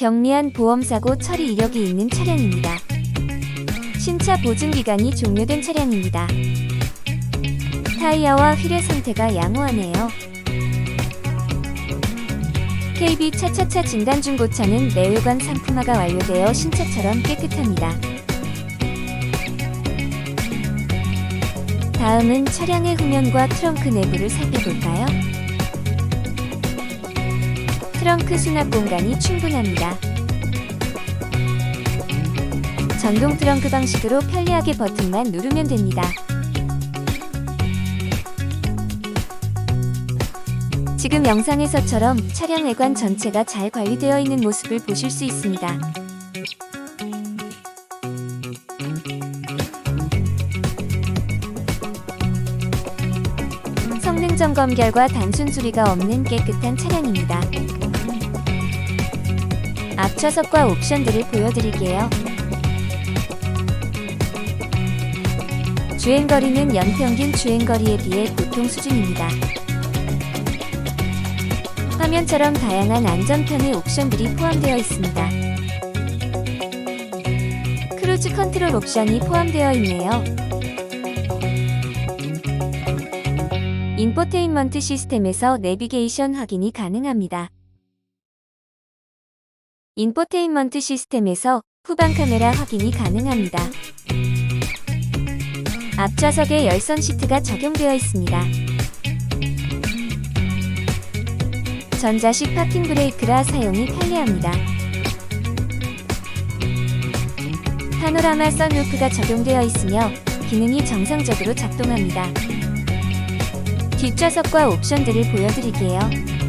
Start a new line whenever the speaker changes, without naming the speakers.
경미한 보험사고 처리 이력이 있는 차량입니다. 신차 보증 기간이 종료된 차량입니다. 타이어와 휠의 상태가 양호하네요. KB 차차차 진단 중고차는 내외관 상품화가 완료되어 신차처럼 깨끗합니다. 다음은 차량의 후면과 트렁크 내부를 살펴볼까요? 트렁크 수납 공간이 충분합니다. 전동 트렁크 방식으로 편리하게 버튼만 누르면 됩니다. 지금 영상에서처럼 차량 외관 전체가 잘 관리되어 있는 모습을 보실 수 있습니다. 성능 점검 결과 단순 수리가 없는 깨끗한 차량입니다. 앞좌석과 옵션들을 보여드릴게요. 주행거리는 연평균 주행거리에 비해 보통 수준입니다. 화면처럼 다양한 안전편의 옵션들이 포함되어 있습니다. 크루즈 컨트롤 옵션이 포함되어 있네요. 인포테인먼트 시스템에서 내비게이션 확인이 가능합니다. 인포테인먼트 시스템에서 후방 카메라 확인이 가능합니다. 앞좌석에 열선 시트가 적용되어 있습니다. 전자식 파킹 브레이크라 사용이 편리합니다. 파노라마 선루프가 적용되어 있으며 기능이 정상적으로 작동합니다. 뒷좌석과 옵션들을 보여드릴게요.